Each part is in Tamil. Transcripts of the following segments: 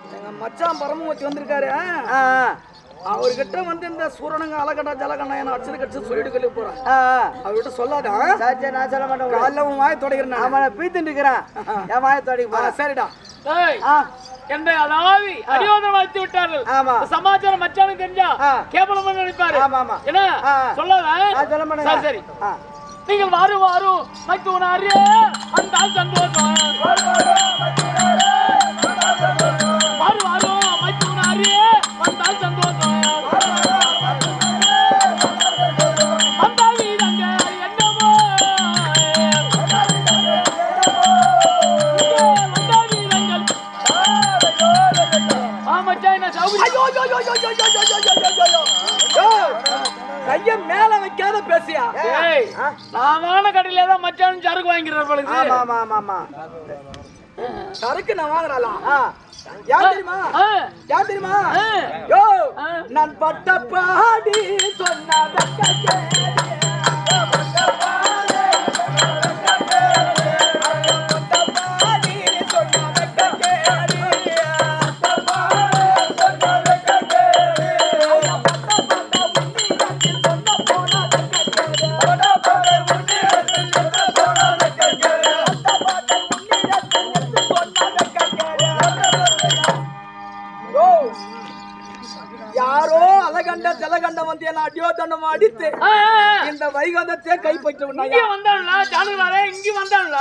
எங்க மச்சான் பரமூர்த்தி வந்திருக்காரு. அவர்கிட்ட வந்து இந்த சூரணங்க அலகடா ஜலகண்டா என்ன அடிச்சு கடிச்சு சொல்லிட்டு சொல்லி போறான். அவர்கிட்ட சொல்லாதா சரி, சரி, நான் சொல்ல மாட்டேன். காலைல உன் வாய் தொடக்கிறேன் நான். பீத்துட்டு இருக்கிறேன். என் வாயை தொடங்கி போறேன். சரிடா. என்னை அடியோதம் வைத்து விட்டார்கள். சமாச்சாரம் மச்சானுக்கு தெரிஞ்சா. கேவலமா நினைப்பாரு. ஆமா, ஆமா. என்ன. சொல்லாத? நான் சொல்ல மாட்டேன் சரி. நீங்கள் வாரு வாரு. மைத்துனாரே அந்த சந்தோஷம். மேல வைக்காத பேசியா? வாங்கின கடையில தான் மச்சான் சரக்கு ஆமா பழுது ஆமா ஆமா ஆமா சரக்கு நான் வாங்குறாளாம் ஆ, யார் தெரியுமா? யார் தெரியுமா. யோ. நான் பட்ட பாடி சொன்ன ஜானகண்ட வந்து என்ன அடியோதண்டம் அடித்து இந்த வைகந்தத்தை கைப்பற்றி விட்டாங்க வந்தான்ல ஜானகரே இங்கே வந்தான்ல.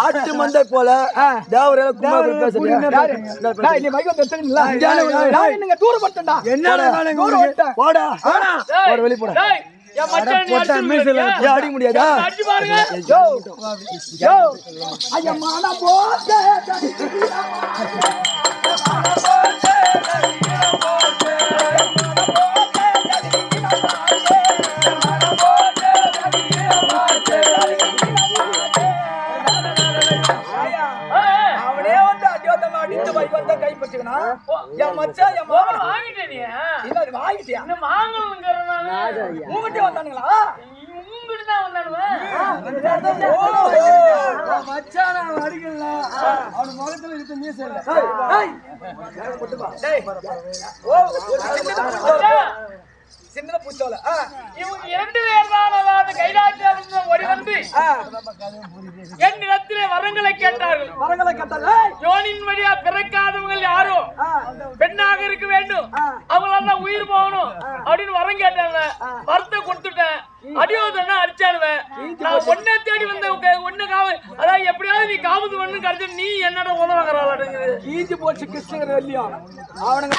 ஆட்டு மந்தை போல தேவரையில குமார் பேசுறீங்க ஒரு வெளி அடி முடியாதா? அவனே வந்து அடிவத்தமா அடித்து போய் வந்தா கைப்பற்றிக்கணும் என் மச்சா என் மாவன் வாங்கிட்டேனியா இல்ல அது வாங்கிட்டியா? இன்னும் வாங்கணுங்கிறனால வந்தானுங்களா? உங்ககிட்ட தான் வந்தானுங்க சின்ன பூச்சோல. இவங்க என் இடத்திலே வரங்களை கேட்டார்கள். மரங்களை கட்டல யோனின் வழியா பிறக்காதவங்க யாரோ? ஆ. பெண்ணாக இருக்க வேண்டும். ஆ. அவங்களால உயிர் போகணும். அப்படின்னு வரம் கேட்டாங்க. வரத்தை கொடுத்துட்டேன். அடியோதனா அடிச்சானுவேன் நான் ஒன்னே தேடி வந்த ஒண்ணு காவு அதாவது எப்படியாவது நீ காவது ஒண்ணு கிடைச்ச நீ என்னடா உதவகிறாள் ஈஞ்சு போச்சு கிருஷ்ணகிரி வெள்ளியும் அவனுங்க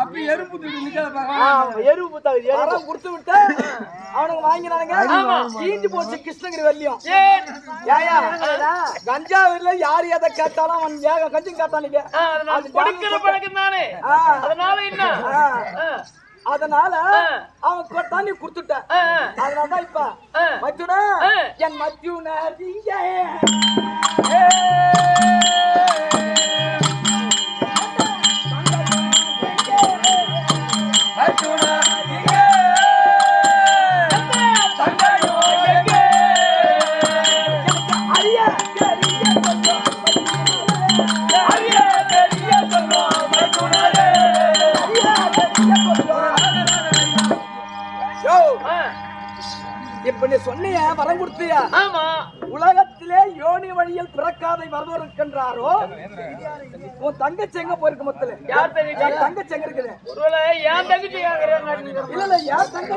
அப்படி எறும்பு துண்டு நிக்காத எறும்பு தகுதி யாரும் கொடுத்து விட்டு அவனுக்கு வாங்கினானுங்க. தீண்டு போச்சு கிருஷ்ணகிரி வள்ளியும். ஏயா கஞ்சாவில யார் எதை கேட்டாலும் அவன் ஏக கஞ்சும் கேட்டானுங்க. அது கொடுக்கிற அதனால அதனால அவன் கொட்டா நீ குடுத்துட்ட அதனாலதான் இப்ப மச்சுனா என் மச்சுனா நீங்க இப்ப நீ சொன்னிய வரம் கொடுத்தியா? ஆமா. உலகத்திலே யோனி வழியில் பிறக்காதை வருவர் இருக்கின்றாரோ? உன் தங்கச்சி எங்க போயிருக்கு மொத்தல யார் தங்கச்சி? எங்க இருக்குது? ஏன் தங்கச்சி இல்ல இல்ல யார் தங்க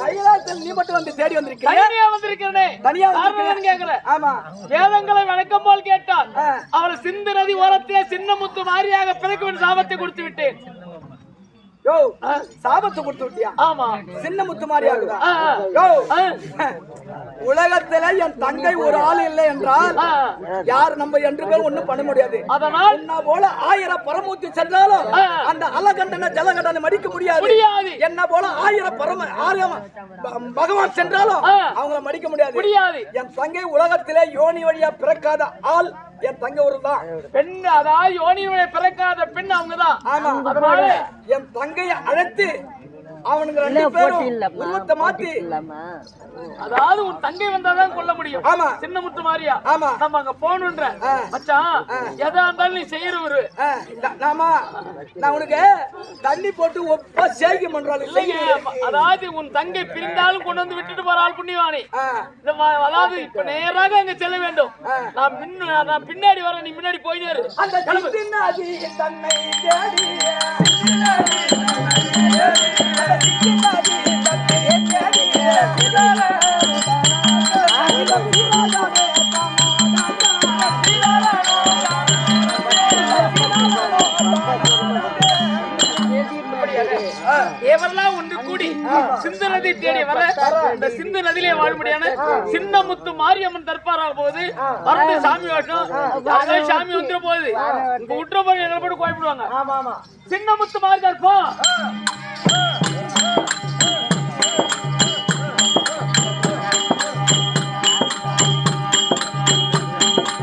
கைலாசத்தில் நீ மட்டும் வந்து தேடி வந்திருக்கிய? தனியா வந்திருக்கிறனே. தனியா காரணம் வந்திருக்கிய கேக்குற ஆமா. வேதங்களை வணக்கம் போல் கேட்டால் ஆ. அவர் சிந்து நதி ஓரத்திலே சின்ன முத்து மாரியாக பிறக்கும் சாபத்தை கொடுத்து விட்டேன். யோ சாபத்தை கொடுத்து விட்டியா ஆமா சின்ன முத்து மாதிரி ஆகுதா. யோ உலகத்துல என் தங்கை ஒரு ஆள் இல்லை என்றால். யார் நம்ம என்று பேர் ஒண்ணும் பண்ண முடியாது அதனால் உன்னை போல ஆயிரம் பரமூர்த்தி சென்றாலும். அந்த அலகண்டன ஜலகண்டனை மடிக்க முடியாது என்ன போல ஆயிரம் பரம ஆயிரம் பகவான் சென்றாலும். அவங்கள மடிக்க முடியாது முடியாது என் தங்கை உலகத்திலே யோனி வழியா பிறக்காத ஆள் என் தங்கை ஒரு தான் பெண் அதாவது யோனியுடைய பிறக்காத பெண் அவங்கதான். ஆமா அதனால என் தங்கையை அழைத்து அவனுங்க ரெண்டு பேரும் உருவத்தை மாத்தி. அதாவது உன் தங்கை வந்தாதான் கொல்ல முடியும். ஆமா. சின்ன முத்து மாதிரியா ஆமா. நம்ம அங்க போகணுன்ற. ஆ. மச்சான் எதா இருந்தாலும் நீ செய்யறவரு நாமா நான் உனக்கு தண்ணி போட்டு ஒப்பா சேகி பண்றாள் இல்லைங்க அதாவது உன் தங்கை பிரிந்தாலும் கொண்டு வந்து விட்டுட்டு போற ஆள் ம- அதாவது இப்ப நேராக அங்க செல்ல வேண்டும். நான் பின் நான் பின்னாடி வரேன் நீ முன்னாடி போயிட்டே இரு அந்த சித்தினாதி தன்னை தேடி அந்த எவரெல்லாம் ஒன்று கூடி சிந்து நதி தேடி வர இந்த சிந்து நதியிலே வாழும்படியான சின்ன முத்து மாரியம்மன் தற்பாராக போகுது. வரது சாமி அங்க சாமி வந்துட போகுது. விட்டுற போய் எங்களை போட்டு கோயப்படுவாங்க ஆமா ஆமா. சின்ன முத்து மாறி தற்பா